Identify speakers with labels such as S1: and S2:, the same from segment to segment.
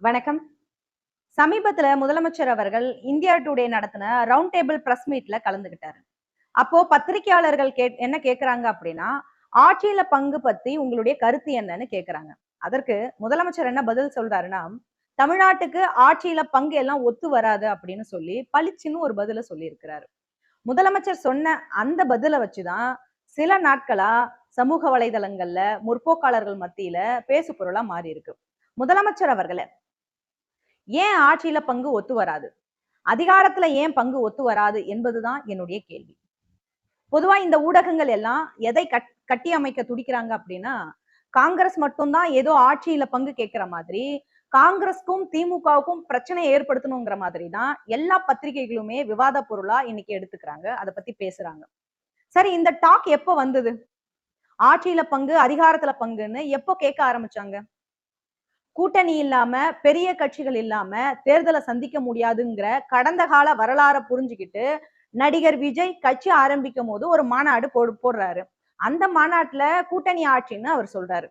S1: வணக்கம். சமீபத்துல முதலமைச்சர் அவர்கள் இந்தியா டுடே நடத்தின ரவுண்ட் டேபிள் பிரஸ் மீட்ல கலந்துகிட்டாரு. அப்போ பத்திரிகையாளர்கள் கே என்ன கேக்குறாங்க அப்படின்னா ஆட்சியில பங்கு பத்தி உங்களுடைய கருத்து என்னன்னு கேக்குறாங்க. அதற்கு முதலமைச்சர் என்ன பதில் சொல்றாருன்னா தமிழ்நாட்டுக்கு ஆட்சியில பங்கு எல்லாம் ஒத்து வராது அப்படின்னு சொல்லி பளிச்சுன்னு ஒரு பதில சொல்லியிருக்கிறாரு. முதலமைச்சர் சொன்ன அந்த பதில வச்சுதான் சில நாட்களா சமூக வலைதளங்கள்ல முற்போக்காளர்கள் மத்தியில பேசு பொருளா மாறி இருக்கு முதலமைச்சர் அவர்களை ஏன் ஆட்சியில பங்கு ஒத்து வராது? அதிகாரத்துல ஏன் பங்கு ஒத்து வராது என்பதுதான் என்னுடைய கேள்வி. பொதுவா இந்த ஊடகங்கள் எல்லாம் எதை கட் கட்டி அமைக்க துடிக்கிறாங்க அப்படின்னா காங்கிரஸ் மட்டும்தான் ஏதோ ஆட்சியில பங்கு கேட்கிற மாதிரி காங்கிரஸ்க்கும் திமுகவுக்கும் பிரச்சனை ஏற்படுத்தணுங்கிற மாதிரி தான் எல்லா பத்திரிகைகளுமே விவாத பொருளா இன்னைக்கு எடுத்துக்கிறாங்க. அதை பத்தி பேசுறாங்க. சரி இந்த டாக் எப்போ வந்தது? ஆட்சியில பங்கு அதிகாரத்துல பங்குன்னு எப்போ கேட்க ஆரம்பிச்சாங்க? கூட்டணி இல்லாம பெரிய கட்சிகள் இல்லாம தேர்தலை சந்திக்க முடியாதுங்கிற கடந்த கால வரலாற புரிஞ்சுக்கிட்டு நடிகர் விஜய் கட்சி ஆரம்பிக்கும் போது ஒரு மாநாடு போடுறாரு. அந்த மாநாட்டுல கூட்டணி ஆட்சின்னு அவர் சொல்றாரு.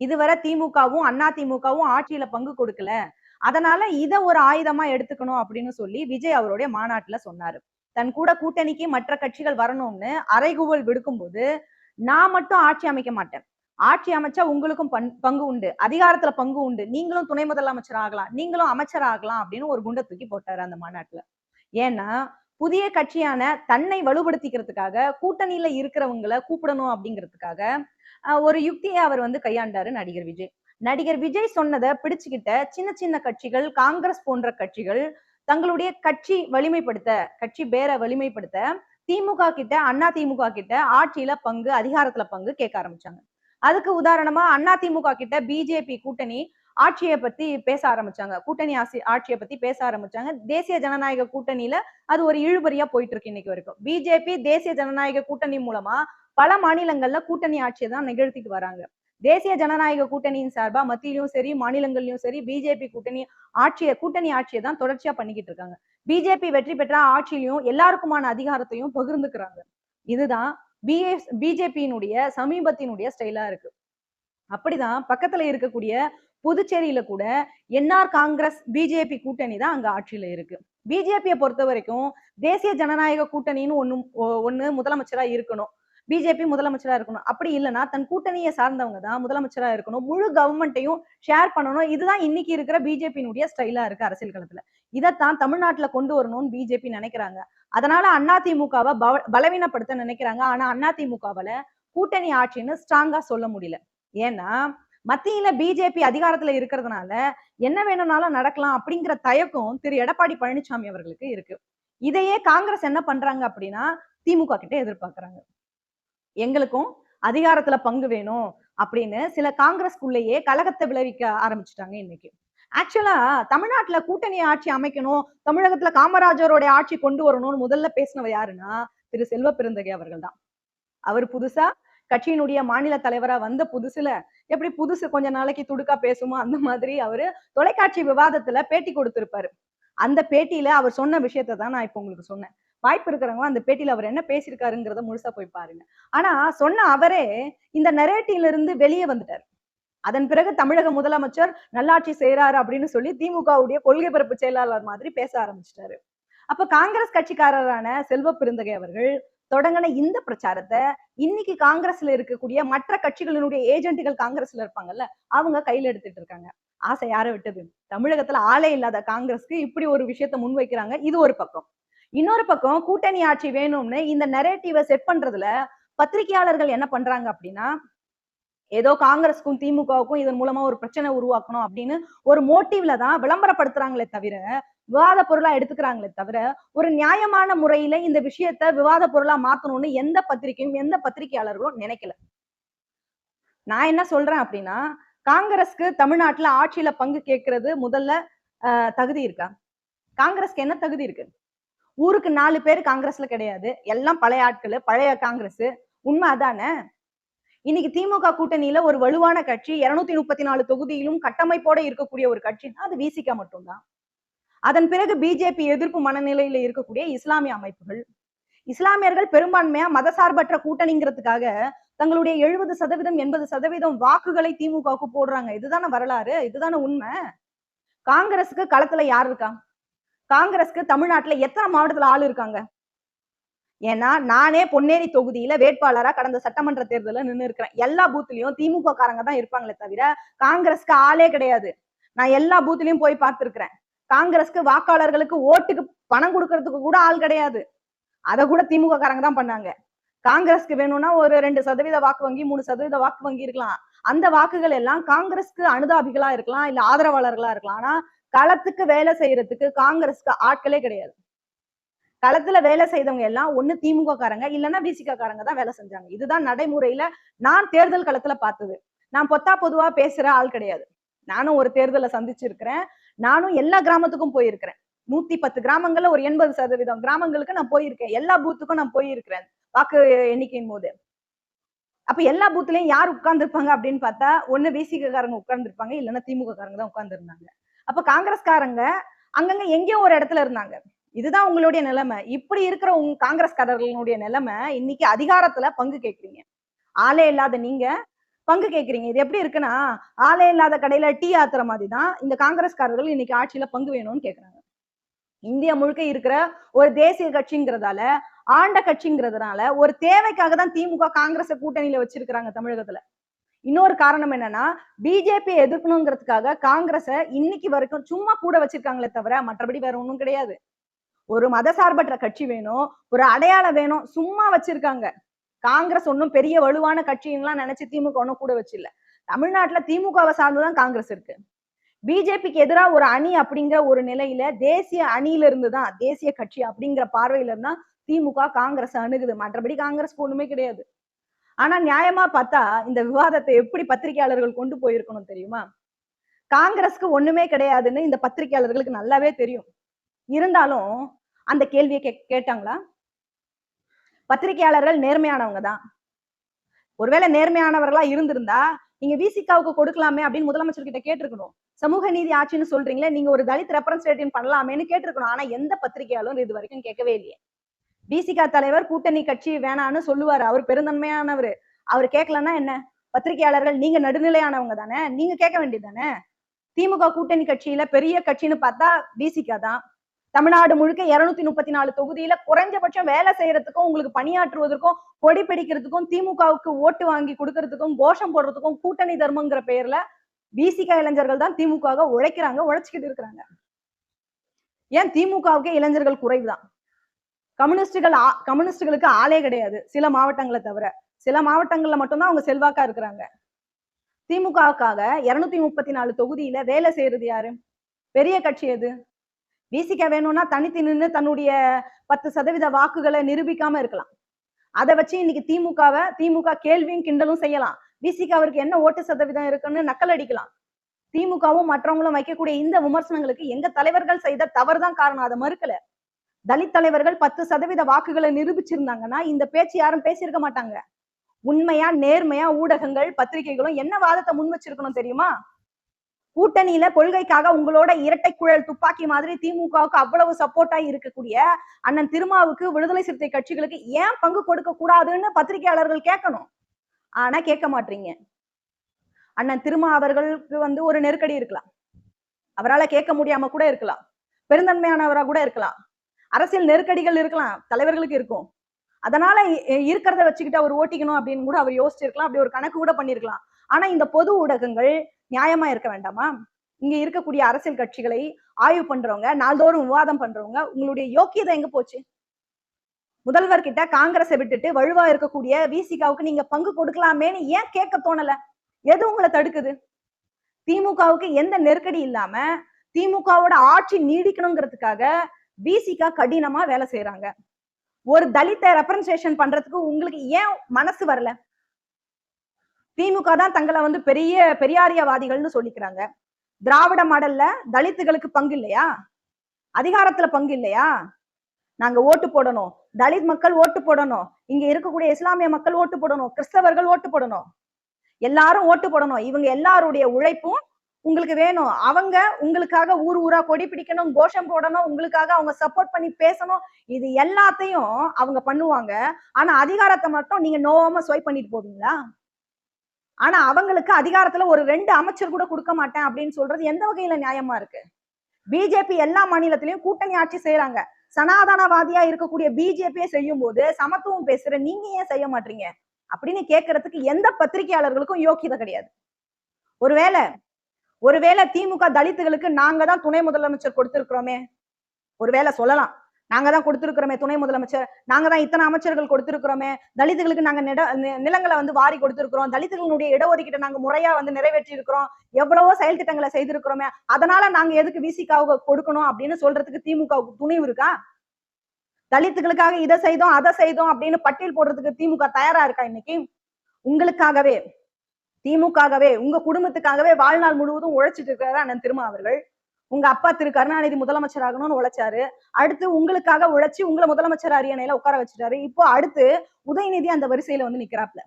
S1: இதுவரை திமுகவும் அண்ணா திமுகவும் ஆட்சியில பங்கு கொடுக்கல. அதனால இத ஒரு ஆயுதமா எடுத்துக்கணும் அப்படின்னு சொல்லி விஜய் அவருடைய மாநாட்டுல சொன்னாரு. தன் கூட கூட்டணிக்கு மற்ற கட்சிகள் வரணும்னு அறைகூவல் விடுக்கும்போது நான் மட்டும் ஆட்சி அமைக்க மாட்டேன். ஆட்சி அமைச்சா உங்களுக்கும் பண்- பங்கு உண்டு. அதிகாரத்துல பங்கு உண்டு. நீங்களும் துணை முதலமைச்சர் ஆகலாம். நீங்களும் அமைச்சர் ஆகலாம் அப்படின்னு ஒரு குண்டை தூக்கி போட்டாரு அந்த மாநாட்டுல. ஏன்னா புதிய கட்சியான தன்னை வலுப்படுத்திக்கிறதுக்காக கூட்டணியில இருக்கிறவங்களை கூப்பிடணும் அப்படிங்கிறதுக்காக ஒரு யுக்தியை அவர் வந்து கையாண்டாரு நடிகர் விஜய். நடிகர் விஜய் சொன்னதை பிடிச்சுக்கிட்ட சின்ன சின்ன கட்சிகள் காங்கிரஸ் போன்ற கட்சிகள் தங்களுடைய கட்சி வலிமைப்படுத்த கட்சி பேரை வலிமைப்படுத்த திமுக கிட்ட அண்ணா திமுக கிட்ட ஆட்சியில பங்கு அதிகாரத்துல பங்கு கேட்க ஆரம்பிச்சாங்க. அதுக்கு உதாரணமா அண்ணா திமுக கிட்ட பிஜேபி கூட்டணி ஆட்சியை பத்தி பேச ஆரம்பிச்சாங்க. கூட்டணி ஆசி ஆட்சியை பத்தி பேச ஆரம்பிச்சாங்க. தேசிய ஜனநாயக கூட்டணியில அது ஒரு இழுபறியா போயிட்டு இருக்கு இன்னைக்கு வரைக்கும். பிஜேபி தேசிய ஜனநாயக கூட்டணி மூலமா பல மாநிலங்கள்ல கூட்டணி ஆட்சியை தான் நிகழ்த்திட்டு வராங்க. தேசிய ஜனநாயக கூட்டணியின் சார்பா மத்தியிலும் சரி மாநிலங்கள்லயும் சரி பிஜேபி கூட்டணி ஆட்சியை கூட்டணி ஆட்சியை தான் தொடர்ச்சியா பண்ணிக்கிட்டு இருக்காங்க. பிஜேபி வெற்றி பெற்ற ஆட்சியிலையும் எல்லாருக்குமான அதிகாரத்தையும் பகிர்ந்துக்கிறாங்க. இதுதான் பிஏ பிஜேபியினுடைய சமீபத்தினுடைய ஸ்டைலா இருக்கு. அப்படிதான் பக்கத்துல இருக்கக்கூடிய புதுச்சேரியில கூட என்ஆர் காங்கிரஸ் பிஜேபி கூட்டணி தான் அங்க ஆட்சியில இருக்கு. பிஜேபியை பொறுத்த வரைக்கும் தேசிய ஜனநாயக கூட்டணின்னு ஒன்னு ஒ- ஒண்ணு முதலமைச்சரா இருக்கணும். பிஜேபி முதலமைச்சரா இருக்கணும். அப்படி இல்லைன்னா தன் கூட்டணியை சார்ந்தவங்க தான் முதலமைச்சரா இருக்கணும். முழு கவர்மெண்ட்டையும் ஷேர் பண்ணணும். இதுதான் இன்னைக்கு இருக்கிற பிஜேபியினுடைய ஸ்டைலா இருக்கு அரசியல் களத்துல. இதைத்தான் தமிழ்நாட்டுல கொண்டு வரணும்னு பிஜேபி நினைக்கிறாங்க. அதனால அதிமுகவை பவ பலவீனப்படுத்த நினைக்கிறாங்க. ஆனா அதிமுகவால கூட்டணி ஆட்சின்னு ஸ்ட்ராங்கா சொல்ல முடியல. ஏன்னா மத்தியில பிஜேபி அதிகாரத்துல இருக்கிறதுனால என்ன வேணும்னாலும் நடக்கலாம் அப்படிங்கிற தயக்கம் திரு. எடப்பாடி பழனிசாமி அவர்களுக்கு இருக்கு. இதையே காங்கிரஸ் என்ன பண்றாங்க அப்படின்னா திமுக கிட்ட எதிர்பார்க்கிறாங்க. எங்களுக்கும் அதிகாரத்துல பங்கு வேணும் அப்படின்னு சில காங்கிரஸ்குள்ளேயே கலகத்தை விளைவிக்க ஆரம்பிச்சுட்டாங்க இன்னைக்கு. ஆக்சுவலா தமிழ்நாட்டுல கூட்டணி ஆட்சி அமைக்கணும் தமிழகத்துல காமராஜரோட ஆட்சி கொண்டு வரணும்னு முதல்ல பேசினவர் யாருன்னா திரு செல்வ பெருந்தகை அவர்கள் தான். அவர் புதுசா கட்சியினுடைய மாநில தலைவரா வந்த புதுசுல எப்படி புதுசு கொஞ்ச நாளைக்கு துடுக்கா பேசுமோ அந்த மாதிரி அவரு தொலைக்காட்சி விவாதத்துல பேட்டி கொடுத்திருப்பாரு. அந்த பேட்டியில அவர் சொன்ன விஷயத்தை தான் நான் இப்ப உங்களுக்கு சொன்னேன். வாய்ப்பு இருக்கிறவங்க அந்த பேட்டியில அவர் என்ன பேசியிருக்காருங்கிறத முழுசா போய் பாருங்க. ஆனா சொன்ன அவரே இந்த நெரேட்டிவ்ல இருந்து வெளியே வந்துட்டார். அதன் பிறகு தமிழக முதலமைச்சர் நல்லாட்சி செய்யறாரு அப்படின்னு சொல்லி திமுகவுடைய கொள்கை பரப்பு செயலாளர் மாதிரி பேச ஆரம்பிச்சிட்டாரு. அப்ப காங்கிரஸ் கட்சிக்காரரான செல்வ பெருந்தகை அவர்கள் தொடங்கின இந்த பிரச்சாரத்தை இன்னைக்கு காங்கிரஸ்ல இருக்கக்கூடிய மற்ற கட்சிகளினுடைய ஏஜென்ட்டுகள் காங்கிரஸ்ல இருப்பாங்கல்ல அவங்க கையில எடுத்துட்டு இருக்காங்க. ஆசை யாரை விட்டது? தமிழகத்துல ஆளே இல்லாத காங்கிரஸ்க்கு இப்படி ஒரு விஷயத்த முன்வைக்கிறாங்க. இது ஒரு பக்கம். இன்னொரு பக்கம் கூட்டணி ஆட்சி வேணும்னு இந்த நெரேட்டிவை செட் பண்றதுல பத்திரிகையாளர்கள் என்ன பண்றாங்க அப்படின்னா ஏதோ காங்கிரஸ்க்கும் திமுகவுக்கும் இதன் மூலமா ஒரு பிரச்சனை உருவாக்கணும் அப்படின்னு ஒரு மோட்டிவ்ல தான் விளம்பரப்படுத்துறாங்களே தவிர விவாத பொருளா எடுத்துக்கிறாங்களே தவிர ஒரு நியாயமான முறையில இந்த விஷயத்த விவாத பொருளா மாத்தணும்னு எந்த பத்திரிகையும் எந்த பத்திரிகையாளர்களும் நினைக்கல. நான் என்ன சொல்றேன் அப்படின்னா காங்கிரஸ்க்கு தமிழ்நாட்டுல ஆட்சியில பங்கு கேட்கறது முதல்ல ஆஹ், தகுதி இருக்கா? காங்கிரஸ்க்கு என்ன தகுதி இருக்கு? ஊருக்கு நாலு பேர் காங்கிரஸ்ல கிடையாது. எல்லாம் பழைய ஆட்கள் பழைய காங்கிரஸ். உண்மை அதானே? இன்னைக்கு திமுக கூட்டணியில ஒரு வலுவான கட்சி இருநூத்தி முப்பத்தி நாலு தொகுதியிலும் கட்டமைப்போட இருக்கக்கூடிய ஒரு கட்சின்னா அது விசிகா மட்டும்தான். அதன் பிறகு பிஜேபி எதிர்ப்பு மனநிலையில இருக்கக்கூடிய இஸ்லாமிய அமைப்புகள். இஸ்லாமியர்கள் பெரும்பான்மையா மதசார்பற்ற கூட்டணிங்கிறதுக்காக தங்களுடைய எழுபது சதவீதம் எண்பது சதவீதம் வாக்குகளை திமுகவுக்கு போடுறாங்க. இதுதான வரலாறு? இதுதான உண்மை? காங்கிரஸுக்கு களத்துல யார் இருக்கா? காங்கிரஸ்க்கு தமிழ்நாட்டுல எத்தனை மாவட்டத்துல ஆள் இருக்காங்க? ஏன்னா நானே பொன்னேரி தொகுதியில வேட்பாளரா கடந்த சட்டமன்ற தேர்தலில் நின்னு இருக்கிறேன் எல்லா பூத்துலயும் திமுக காரங்க தான் இருப்பாங்களே தவிர காங்கிரஸ்க்கு ஆளே கிடையாது. நான் எல்லா பூத்துலயும் போய் பார்த்திருக்கிறேன். காங்கிரஸ்க்கு வாக்காளர்களுக்கு ஓட்டுக்கு பணம் கொடுக்கறதுக்கு கூட ஆள் கிடையாது. அதை கூட திமுக காரங்க தான் பண்ணாங்க. காங்கிரஸ்க்கு வேணும்னா ஒரு ரெண்டு சதவீத வாக்கு வங்கி மூணு சதவீத வாக்கு வங்கி இருக்கலாம். அந்த வாக்குகள் எல்லாம் காங்கிரஸ்க்கு அனுதாபிகளா இருக்கலாம் இல்ல ஆதரவாளர்களா இருக்கலாம். ஆனா களத்துக்கு வேலை செய்யறதுக்கு காங்கிரஸ்க்கு ஆட்களே கிடையாது. களத்துல வேலை செய்தவங்க எல்லாம் ஒண்ணு திமுக காரங்க இல்லைன்னா பிசிக காரங்க தான் வேலை செஞ்சாங்க. இதுதான் நடைமுறையில நான் தேர்தல் களத்துல பார்த்தது. நான் பொத்தா பொதுவா பேசுற ஆள் கிடையாது. நானும் ஒரு தேர்தலை சந்திச்சிருக்கிறேன். நானும் எல்லா கிராமத்துக்கும் போயிருக்கிறேன். நூத்தி பத்து கிராமங்கள்ல ஒரு எண்பது சதவீதம் கிராமங்களுக்கு நான் போயிருக்கேன். எல்லா பூத்துக்கும் நான் போயிருக்கிறேன் வாக்கு எண்ணிக்கையின் போது. அப்ப எல்லா பூத்துலயும் யார் உட்கார்ந்துருப்பாங்க அப்படின்னு பார்த்தா ஒண்ணு விசிக காரங்க உட்கார்ந்துருப்பாங்க இல்லைன்னா திமுக காரங்க தான் உட்கார்ந்துருந்தாங்க. அப்ப காங்கிரஸ்காரங்க அங்கங்க எங்கேயோ ஒரு இடத்துல இருந்தாங்க. இதுதான் உங்களுடைய நிலைமை. இப்படி இருக்கிற உங்க காங்கிரஸ்காரர்களுடைய நிலைமை இன்னைக்கு அதிகாரத்துல பங்கு கேக்குறீங்க. ஆளே இல்லாத நீங்க பங்கு கேக்குறீங்க. இது எப்படி இருக்குன்னா ஆளே இல்லாத கடையில டீ ஆத்துற மாதிரி தான் இந்த காங்கிரஸ்காரர்கள் இன்னைக்கு ஆட்சியில பங்கு வேணும்னு கேக்குறாங்க. இந்தியா முழுக்க இருக்கிற ஒரு தேசிய கட்சிங்கிறதால ஆண்ட கட்சிங்கிறதுனால ஒரு தேவைக்காக தான் திமுக காங்கிரஸ கூட்டணியில வச்சிருக்கிறாங்க தமிழகத்துல. இன்னொரு காரணம் என்னன்னா பிஜேபி எதிர்க்கணுங்கிறதுக்காக காங்கிரஸ இன்னைக்கு வரைக்கும் சும்மா கூட வச்சிருக்காங்களே தவிர மற்றபடி வேற ஒன்றும் கிடையாது. ஒரு மதசார்பற்ற கட்சி வேணும் ஒரு அடையாளம் வேணும் சும்மா வச்சிருக்காங்க. காங்கிரஸ் ஒன்றும் பெரிய வலுவான கட்சின்லாம் நினைச்சு திமுக ஒன்றும் கூட வச்சில்ல. தமிழ்நாட்டுல திமுகவை சார்ந்துதான் காங்கிரஸ் இருக்கு. பிஜேபிக்கு எதிராக ஒரு அணி அப்படிங்கிற ஒரு நிலையில தேசிய அணியில இருந்து தான் தேசிய கட்சி அப்படிங்கிற பார்வையில இருந்தா திமுக காங்கிரஸ் அணுகுது. மற்றபடி காங்கிரஸ் ஒண்ணுமே கிடையாது. ஆனா நியாயமா பார்த்தா இந்த விவாதத்தை எப்படி பத்திரிகையாளர்கள் கொண்டு போயிருக்கணும் தெரியுமா? காங்கிரஸ்க்கு ஒண்ணுமே கிடையாதுன்னு இந்த பத்திரிகையாளர்களுக்கு நல்லாவே தெரியும். இருந்தாலும் அந்த கேள்வியை கே கேட்டாங்களா? பத்திரிகையாளர்கள் நேர்மையானவங்க தான். ஒருவேளை நேர்மையானவர்களா இருந்திருந்தா நீங்க விசிகாவுக்கு கொடுக்கலாமே அப்படின்னு முதலமைச்சர் கிட்ட கேட்டிருக்கணும். சமூக நீதி ஆட்சின்னு சொல்றீங்களே நீங்க ஒரு தலித் ரெப்ரன்ஸ்டேட்டிவ் பண்ணலாமேன்னு கேட்டிருக்கணும். ஆனா எந்த பத்திரிகையாலும் இது வரைக்கும் கேட்கவே இல்லையே. பிசிகா தலைவர் கூட்டணி கட்சி வேணான்னு சொல்லுவாரு. அவர் பெருந்தன்மையானவர். அவர் கேட்கலன்னா என்ன? பத்திரிகையாளர்கள் நீங்க நடுநிலையானவங்க தானே? நீங்க கேட்க வேண்டியது தானே? திமுக கூட்டணி கட்சியில பெரிய கட்சின்னு பார்த்தா பிசிகா தான். தமிழ்நாடு முழுக்க இருநூத்தி முப்பத்தி நாலு தொகுதியில குறைஞ்சபட்சம் வேலை செய்யறதுக்கும் உங்களுக்கு பணியாற்றுவதற்கும் கொடி பிடிக்கிறதுக்கும் திமுகவுக்கு ஓட்டு வாங்கி கொடுக்கறதுக்கும் கோஷம் போடுறதுக்கும் கூட்டணி தர்மங்கிற பெயர்ல பிசிக இளைஞர்கள் தான் திமுக உழைக்கிறாங்க உழைச்சிக்கிட்டு இருக்கிறாங்க. ஏன் திமுகவுக்கே இளைஞர்கள் குறைவுதான்? கம்யூனிஸ்டுகள் கம்யூனிஸ்டுகளுக்கு ஆளே கிடையாது சில மாவட்டங்களை தவிர. சில மாவட்டங்கள்ல மட்டும்தான் அவங்க செல்வாக்கா இருக்கிறாங்க. திமுகவுக்காக இருநூத்தி முப்பத்தி நாலு தொகுதியில வேலை செய்யறது யாரு? பெரிய கட்சி எது? விசிக வேணும்னா தனித்து நின்று தன்னுடைய பத்து சதவீத வாக்குகளை நிரூபிக்காம இருக்கலாம். அதை வச்சு இன்னைக்கு திமுகவை திமுக கேள்வியும் கிண்டலும் செய்யலாம். விசிகாவிற்கு என்ன ஓட்டு சதவீதம் இருக்குன்னு நக்கல் அடிக்கலாம். திமுகவும் மற்றவங்களும் வைக்கக்கூடிய இந்த விமர்சனங்களுக்கு எங்க தலைவர்கள் செய்த தவறுதான் காரணம். அதை மறுக்கல. தலித் தலைவர்கள் பத்து சதவீத வாக்குகளை நிரூபிச்சிருந்தாங்கன்னா இந்த பேச்சு யாரும் பேசியிருக்க மாட்டாங்க. உண்மையா நேர்மையா ஊடகங்கள் பத்திரிகைகளும் என்ன வாதத்தை முன் வச்சிருக்கணும் தெரியுமா? கூட்டணியில கொள்கைக்காக உங்களோட இரட்டை குழல் துப்பாக்கி மாதிரி திமுகவுக்கு அவ்வளவு சப்போர்ட்டா இருக்கக்கூடிய அண்ணன் திருமாவுக்கு விடுதலை சிறுத்தை கட்சிகளுக்கு ஏன் பங்கு கொடுக்க கூடாதுன்னு பத்திரிகையாளர்கள் கேட்கணும். ஆனா கேட்க மாட்டீங்க. அண்ணன் திருமா அவர்களுக்கு வந்து ஒரு நெருக்கடி இருக்கலாம். அவரால கேட்க முடியாம கூட இருக்கலாம். பெருந்தன்மையானவரா கூட இருக்கலாம். அரசியல் நெருக்கடிகள் இருக்கலாம். தலைவர்களுக்கு இருக்கும். அதனால இருக்கிறத வச்சுக்கிட்டு அவர் ஓட்டிக்கணும் அப்படின்னு கூட அவர் யோசிச்சிருக்கலாம். அப்படி ஒரு கணக்கு கூட பண்ணிருக்கலாம். ஆனா இந்த பொது ஊடகங்கள் நியாயமா இருக்க வேண்டாமா? இங்க இருக்கக்கூடிய அரசியல் கட்சிகளை ஆய்வு பண்றவங்க நாள்தோறும் விவாதம் பண்றவங்க உங்களுடைய யோக்கியதை எங்க போச்சு? முதல்வர் கிட்ட காங்கிரஸை விட்டுட்டு வலுவா இருக்கக்கூடிய விசிகாவுக்கு நீங்க பங்கு கொடுக்கலாமேன்னு ஏன் கேட்க தோணல? எது உங்களை தடுக்குது? திமுகவுக்கு எந்த நெருக்கடி இல்லாம திமுகவோட ஆட்சி நீடிக்கணுங்கிறதுக்காக விசிகா கடினமா வேலை செய்யறாங்க ஒரு தலித்த ரெப்ரன்சேஷன் பண்றதுக்கு உங்களுக்கு ஏன் மனசு வரல? திமுக தான் தங்களை வந்து பெரிய பெரியாரியவாதிகள்னு சொல்லிக்கிறாங்க. திராவிட மாடல்ல தலித்துகளுக்கு பங்கு இல்லையா? அதிகாரத்துல பங்கு இல்லையா? நாங்க ஓட்டு போடணும். தலித் மக்கள் ஓட்டு போடணும். இங்க இருக்கக்கூடிய இஸ்லாமிய மக்கள் ஓட்டு போடணும். கிறிஸ்தவர்கள் ஓட்டு போடணும். எல்லாரும் ஓட்டு போடணும். இவங்க எல்லாருடைய உழைப்பும் உங்களுக்கு வேணும். அவங்க உங்களுக்காக ஊர் ஊரா கொடி பிடிக்கணும் கோஷம் போடணும் உங்களுக்காக அவங்க சப்போர்ட் பண்ணி பேசணும். இது எல்லாத்தையும் அவங்க பண்ணுவாங்க. ஆனா அதிகாரத்தை மட்டும் நீங்க நோவாம ஸ்வைப் பண்ணிட்டு போவீங்களா? ஆனா அவங்களுக்கு அதிகாரத்துல ஒரு ரெண்டு அமைச்சர் கூட கொடுக்க மாட்டேன் அப்படின்னு சொல்றது எந்த வகையில நியாயமா இருக்கு? பிஜேபி எல்லா மாநிலத்திலயும் கூட்டணி ஆட்சி செய்யறாங்க சனாதனவாதியா இருக்கக்கூடிய பிஜேபியை செய்யும் போது சமத்துவம் பேசுற நீங்க ஏன் செய்ய மாட்டீங்க? அப்படின்னு கேட்கறதுக்கு எந்த பத்திரிகையாளர்களுக்கும் யோக்கியதை கிடையாது. ஒருவேளை ஒருவேளை திமுக தலித்துகளுக்கு நாங்க தான் துணை முதலமைச்சர் கொடுத்திருக்கிறோமே. ஒருவேளை சொல்லலாம். நாங்க தான் கொடுத்துருக்கிறோமே துணை முதலமைச்சர். நாங்க தான் இத்தனை அமைச்சர்கள் கொடுத்திருக்கிறோமே. தலித்துகளுக்கு நாங்க நிலங்களை வந்து வாரி கொடுத்திருக்கிறோம். தலித்துகளுடைய இடஒதுக்கீட்டை நாங்க முறையா வந்து நிறைவேற்றி இருக்கிறோம் எவ்வளவோ செயல் திட்டங்களை செய்திருக்கிறோமே. அதனால நாங்க எதுக்கு விசிகாவுக்கு கொடுக்கணும் அப்படின்னு சொல்றதுக்கு திமுகவுக்கு துணிவு இருக்கா? தலித்துகளுக்காக இதை செய்தோம் அதை செய்தோம் அப்படின்னு பட்டியல் போடுறதுக்கு திமுக தயாரா இருக்கா இன்னைக்கு? உங்களுக்காகவே திமுகவே உங்க குடும்பத்துக்காகவே வாழ்நாள் முழுவதும் உழைச்சிட்டு இருக்கிறாரு அண்ணன் திருமா அவர்கள் உங்க அப்பா திரு கருணாநிதி முதலமைச்சர் ஆகணும்னு உழைச்சாரு. அடுத்து உங்களுக்காக உழைச்சி உங்களை முதலமைச்சர் அரியணையில உட்கார வச்சுட்டாரு. இப்போ அடுத்து உதயநிதி அந்த வரிசையில வந்து நிக்கிறாப்ல.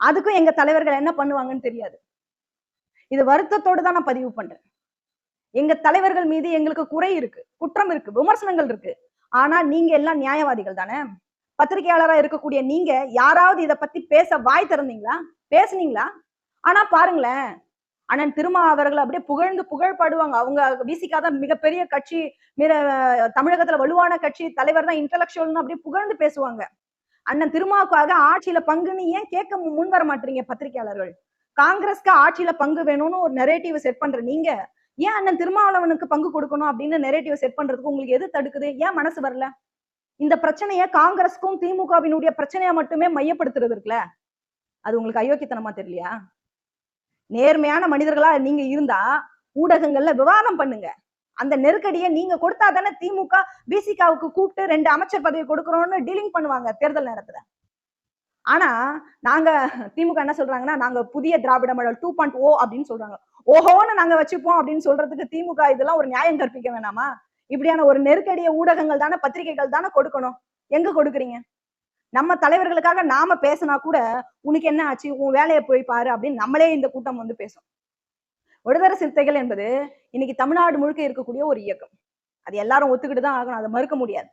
S1: அதுக்கும் எங்க தலைவர்கள் என்ன பண்ணுவாங்கன்னு தெரியாது. இது வருத்தத்தோடு தான் நான் பதிவு பண்றேன். எங்க தலைவர்கள் மீது எங்களுக்கு குறை இருக்கு குற்றம் இருக்கு விமர்சனங்கள் இருக்கு. ஆனா நீங்க எல்லாம் நியாயவாதிகள் தானே? பத்திரிகையாளரா இருக்கக்கூடிய நீங்க யாராவது இத பத்தி பேச வாய் திறந்தீங்களா? பேசுனீங்களா? ஆனா பாருங்களேன் அண்ணன் திருமா அவர்கள் அப்படியே புகழ்ந்து புகழ் பாடுவாங்க. அவங்க விசிக்காத மிகப்பெரிய கட்சி மிக தமிழகத்துல வலுவான கட்சி தலைவர் தான் இன்டலெக்சுவல்னு அப்படியே புகழ்ந்து பேசுவாங்க. அண்ணன் திருமாவுக்காக ஆட்சியில பங்குன்னு ஏன் கேட்க முன் வர மாட்டீங்க பத்திரிகையாளர்கள்? காங்கிரஸ்க்கு ஆட்சியில பங்கு வேணும்னு ஒரு நெரேட்டிவ் செட் பண்ற நீங்க ஏன் அண்ணன் திருமாவளவனுக்கு பங்கு கொடுக்கணும் அப்படின்னு நெரேட்டிவ் செட் பண்றதுக்கு உங்களுக்கு எது தடுக்குது? ஏன் மனசு வரல? இந்த பிரச்சனைய காங்கிரஸ்க்கும் திமுகவினுடைய பிரச்சனையா மட்டுமே மையப்படுத்துறது இருக்குல்ல அது உங்களுக்கு அயோக்கியத்தனமா தெரியலையா? நேர்மையான மனிதர்களா நீங்க இருந்தா ஊடகங்கள்ல விவாதம் பண்ணுங்க. அந்த நெருக்கடியை நீங்க கொடுத்தா தானே திமுக பிசிகாவுக்கு கூப்பிட்டு ரெண்டு அமைச்சர் பதவி கொடுக்கறோம்னு டீலிங் பண்ணுவாங்க தேர்தல் நேரத்துல. ஆனா நாங்க திமுக என்ன சொல்றாங்கன்னா நாங்க புதிய Dravida model two point O அப்படின்னு சொல்றாங்க. ஓஹோன்னு நாங்க வச்சுப்போம் அப்படின்னு சொல்றதுக்கு திமுக இதெல்லாம் ஒரு நியாயம் கற்பிக்க வேணாமா? இப்படியான ஒரு நெருக்கடிய ஊடகங்கள் தானே பத்திரிகைகள் தானே கொடுக்கணும். எங்க கொடுக்குறீங்க? நம்ம தலைவர்களுக்காக நாம பேசினா கூட உனக்கு என்ன ஆச்சு? உன் வேலையை போய் பாரு அப்படின்னு நம்மளே இந்த கூட்டம் வந்து பேசும். விடுதலை சிறுத்தைகள் என்பது இன்னைக்கு தமிழ்நாடு முழுக்க இருக்கக்கூடிய ஒரு இயக்கம். அது எல்லாரும் ஒத்துக்கிட்டு தான் ஆகணும். அதை மறுக்க முடியாது.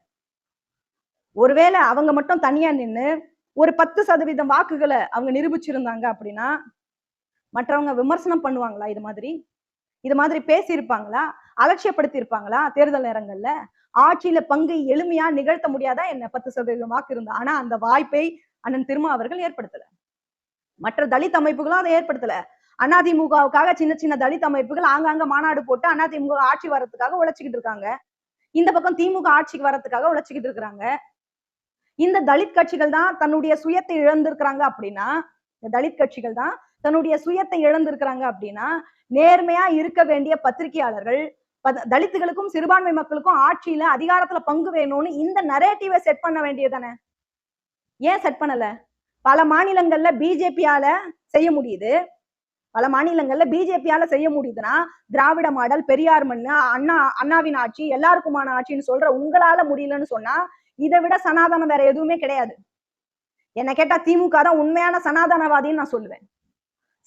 S1: ஒருவேளை அவங்க மட்டும் தனியா நின்னு ஒரு பத்து சதவீதம் வாக்குகளை அவங்க நிரூபிச்சிருந்தாங்க அப்படின்னா மற்றவங்க விமர்சனம் பண்ணுவாங்களா இது மாதிரி? இது மாதிரி பேசியிருப்பாங்களா? அலட்சியப்படுத்தி இருப்பாங்களா தேர்தல் நேரங்கள்ல? ஆட்சியில பங்கை எளிமையா நிகழ்த்த முடியாதா என்ன? பத்து சதவீதம் வாக்கு இருந்தா. ஆனா அந்த வாய்ப்பை அண்ணன் திருமா அவர்கள் ஏற்படுத்தல. மற்ற தலித் அமைப்புகளும் அதை ஏற்படுத்தல. அதிமுகவுக்காக சின்ன சின்ன தலித் அமைப்புகள் ஆங்காங்க மாநாடு போட்டு அதிமுக ஆட்சி வர்றதுக்காக உழைச்சிக்கிட்டு இருக்காங்க. இந்த பக்கம் திமுக ஆட்சிக்கு வர்றதுக்காக உழைச்சிக்கிட்டு இருக்காங்க இந்த தலித் கட்சிகள் தான் தன்னுடைய சுயத்தை இழந்திருக்கிறாங்க அப்படின்னா இந்த தலித் கட்சிகள் தான் தன்னுடைய சுயத்தை இழந்திருக்கிறாங்க அப்படின்னா நேர்மையா இருக்க வேண்டிய பத்திரிகையாளர்கள் தலித்துகளுக்கும் சிறுபான்மை மக்களுக்கும் ஆட்சியில அதிகாரத்துல பங்கு வேணும்னு இந்த நரேட்டிவை செட் பண்ண வேண்டியதானே ஏன் செட் பண்ணல? பல மாநிலங்கள்ல பிஜேபியால செய்ய முடியுது. பல மாநிலங்கள்ல பிஜேபியால செய்ய முடியுதுன்னா திராவிட மாடல் பெரியார் மண்ணு அண்ணா அண்ணாவின் ஆட்சி எல்லாருக்குமான ஆட்சின்னு சொல்ற உங்களால முடியலன்னு சொன்னா இதை விட சனாதனம் வேற எதுவுமே கிடையாது. என்ன கேட்டா திமுக தான் உண்மையான சனாதனவாதின்னு நான் சொல்லுவேன்.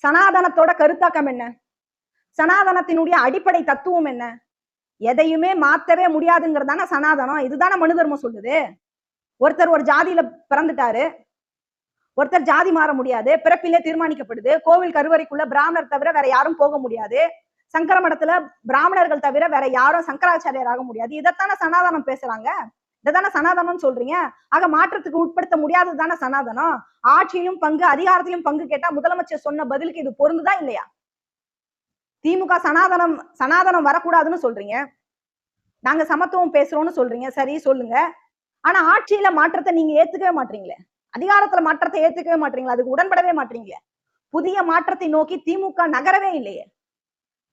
S1: சனாதனத்தோட கருத்தாக்கம் என்ன? சனாதனத்தினுடைய அடிப்படை தத்துவம் என்ன? எதையுமே மாத்தவே முடியாதுங்கிறதான சனாதனம்? இதுதானே மனு தர்மம் சொல்லுது. ஒருத்தர் ஒரு ஜாதியில பிறந்துட்டாரு. ஒருத்தர் ஜாதி மாற முடியாது. பிறப்பிலே தீர்மானிக்கப்படுது. கோவில் கருவறைக்குள்ள பிராமணர் தவிர வேற யாரும் போக முடியாது. சங்கர மடத்துல பிராமணர்கள் தவிர வேற யாரும் சங்கராச்சாரியர் ஆக முடியாது. இதைத்தானே சனாதனம் பேசுறாங்க? இதைதானே சனாதனம் சொல்றீங்க? ஆக மாற்றத்துக்கு உட்படுத்த முடியாதது தானே சனாதனம்? ஆட்சியிலும் பங்கு அதிகாரத்திலும் பங்கு கேட்டா முதலமைச்சர் சொன்ன பதிலுக்கு இது பொருந்துதா இல்லையா? திமுக சனாதனம் சனாதனம் வரக்கூடாதுன்னு சொல்றீங்க. நாங்க சமத்துவம் பேசுறோம்னு சொல்றீங்க. சரி சொல்லுங்க. ஆனா ஆட்சியில மாற்றத்தை நீங்க ஏத்துக்கவே மாட்டீங்களே. அதிகாரத்துல மாற்றத்தை ஏத்துக்கவே மாட்டீங்களா. அதுக்கு உடன்படவே மாட்டீங்களே. புதிய மாற்றத்தை நோக்கி திமுக நகரவே இல்லையே.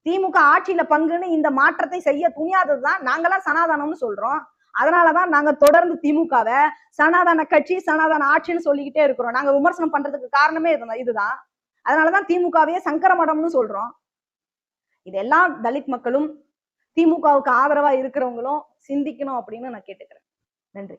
S1: திமுக ஆட்சியில பங்குன்னு இந்த மாற்றத்தை செய்ய துணியாததுதான் நாங்கெல்லாம் சனாதனம்னு சொல்றோம். அதனாலதான் நாங்க தொடர்ந்து திமுகவை சனாதன கட்சி சனாதன ஆட்சின்னு சொல்லிக்கிட்டே இருக்கிறோம். நாங்க விமர்சனம் பண்றதுக்கு காரணமே இதுதான் அதனாலதான் திமுகவையே சங்கர மடம்னு சொல்றோம். இதெல்லாம் தலித் மக்களும் திமுகவுக்கு ஆதரவா இருக்கிறவங்களும் சிந்திக்கணும் அப்படின்னு நான் கேட்டுக்கிறேன். நன்றி.